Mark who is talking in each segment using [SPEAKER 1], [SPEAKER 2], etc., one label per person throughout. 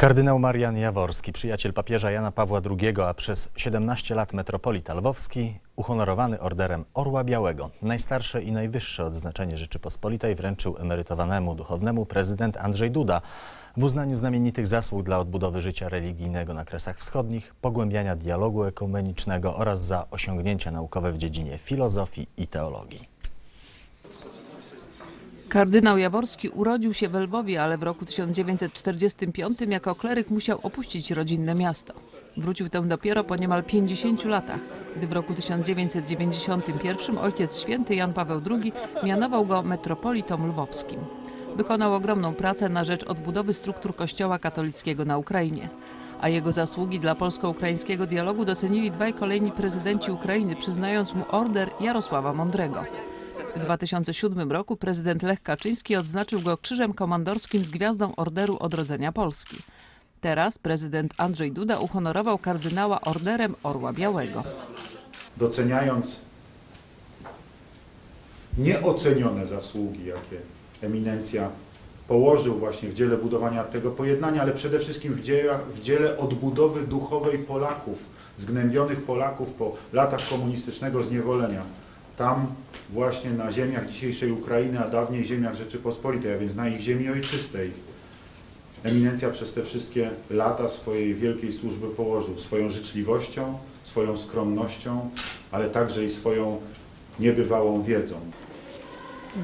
[SPEAKER 1] Kardynał Marian Jaworski, przyjaciel papieża Jana Pawła II, a przez 17 lat metropolita lwowski, uhonorowany orderem Orła Białego. Najstarsze i najwyższe odznaczenie Rzeczypospolitej wręczył emerytowanemu duchownemu prezydent Andrzej Duda w uznaniu znamienitych zasług dla odbudowy życia religijnego na Kresach Wschodnich, pogłębiania dialogu ekumenicznego oraz za osiągnięcia naukowe w dziedzinie filozofii i teologii.
[SPEAKER 2] Kardynał Jaworski urodził się w Lwowie, ale w roku 1945 jako kleryk musiał opuścić rodzinne miasto. Wrócił tam dopiero po niemal 50 latach, gdy w roku 1991 ojciec święty Jan Paweł II mianował go metropolitą lwowskim. Wykonał ogromną pracę na rzecz odbudowy struktur kościoła katolickiego na Ukrainie. A jego zasługi dla polsko-ukraińskiego dialogu docenili dwaj kolejni prezydenci Ukrainy, przyznając mu order Jarosława Mądrego. W 2007 roku prezydent Lech Kaczyński odznaczył go krzyżem komandorskim z gwiazdą Orderu Odrodzenia Polski. Teraz prezydent Andrzej Duda uhonorował kardynała orderem Orła Białego.
[SPEAKER 3] doceniając nieocenione zasługi, jakie eminencja położył właśnie w dziele budowania tego pojednania, ale przede wszystkim w, dziejach, w dziele odbudowy duchowej Polaków, zgnębionych Polaków po latach komunistycznego zniewolenia. Tam właśnie na ziemiach dzisiejszej Ukrainy, a dawniej ziemiach Rzeczypospolitej, a więc na ich ziemi ojczystej, Eminencja przez te wszystkie lata swojej wielkiej służby położył swoją życzliwością, swoją skromnością, ale także i swoją niebywałą wiedzą.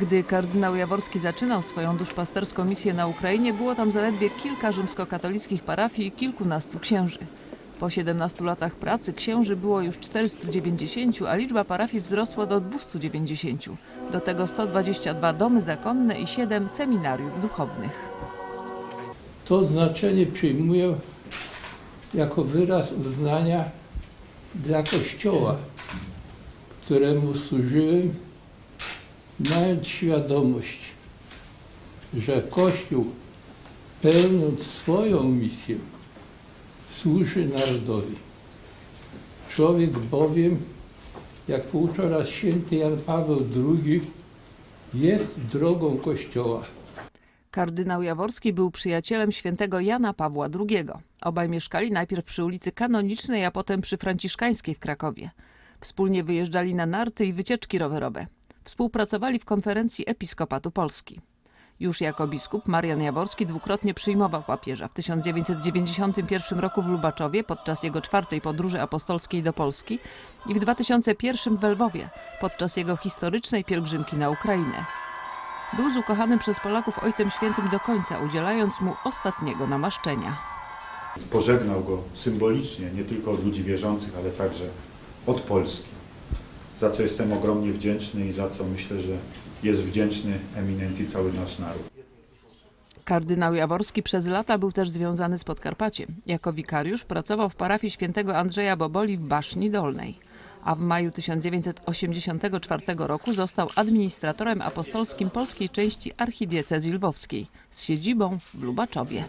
[SPEAKER 2] Gdy kardynał Jaworski zaczynał swoją duszpasterską misję na Ukrainie, było tam zaledwie kilka rzymskokatolickich parafii i kilkunastu księży. Po 17 latach pracy księży było już 490, a liczba parafii wzrosła do 290. Do tego 122 domy zakonne i 7 seminariów duchownych.
[SPEAKER 4] To znaczenie przyjmuję jako wyraz uznania dla Kościoła, któremu służyłem, mając świadomość, że Kościół, pełniąc swoją misję, służy narodowi. Człowiek bowiem, jak poucza raz święty Jan Paweł II, jest drogą Kościoła.
[SPEAKER 2] Kardynał Jaworski był przyjacielem świętego Jana Pawła II. Obaj mieszkali najpierw przy ulicy Kanonicznej, a potem przy Franciszkańskiej w Krakowie. Wspólnie wyjeżdżali na narty i wycieczki rowerowe. Współpracowali w konferencji Episkopatu Polski. Już jako biskup Marian Jaworski dwukrotnie przyjmował papieża. W 1991 roku w Lubaczowie podczas jego czwartej podróży apostolskiej do Polski i w 2001 w Lwowie podczas jego historycznej pielgrzymki na Ukrainę. Był z ukochanym przez Polaków Ojcem Świętym do końca, udzielając mu ostatniego namaszczenia.
[SPEAKER 3] Pożegnał go symbolicznie, nie tylko od ludzi wierzących, ale także od Polski. Za co jestem ogromnie wdzięczny i za co myślę, że jest wdzięczny eminencji cały nasz naród.
[SPEAKER 2] Kardynał Jaworski przez lata był też związany z Podkarpaciem. Jako wikariusz pracował w parafii świętego Andrzeja Boboli w Baszni Dolnej. A w maju 1984 roku został administratorem apostolskim polskiej części archidiecezji lwowskiej z siedzibą w Lubaczowie.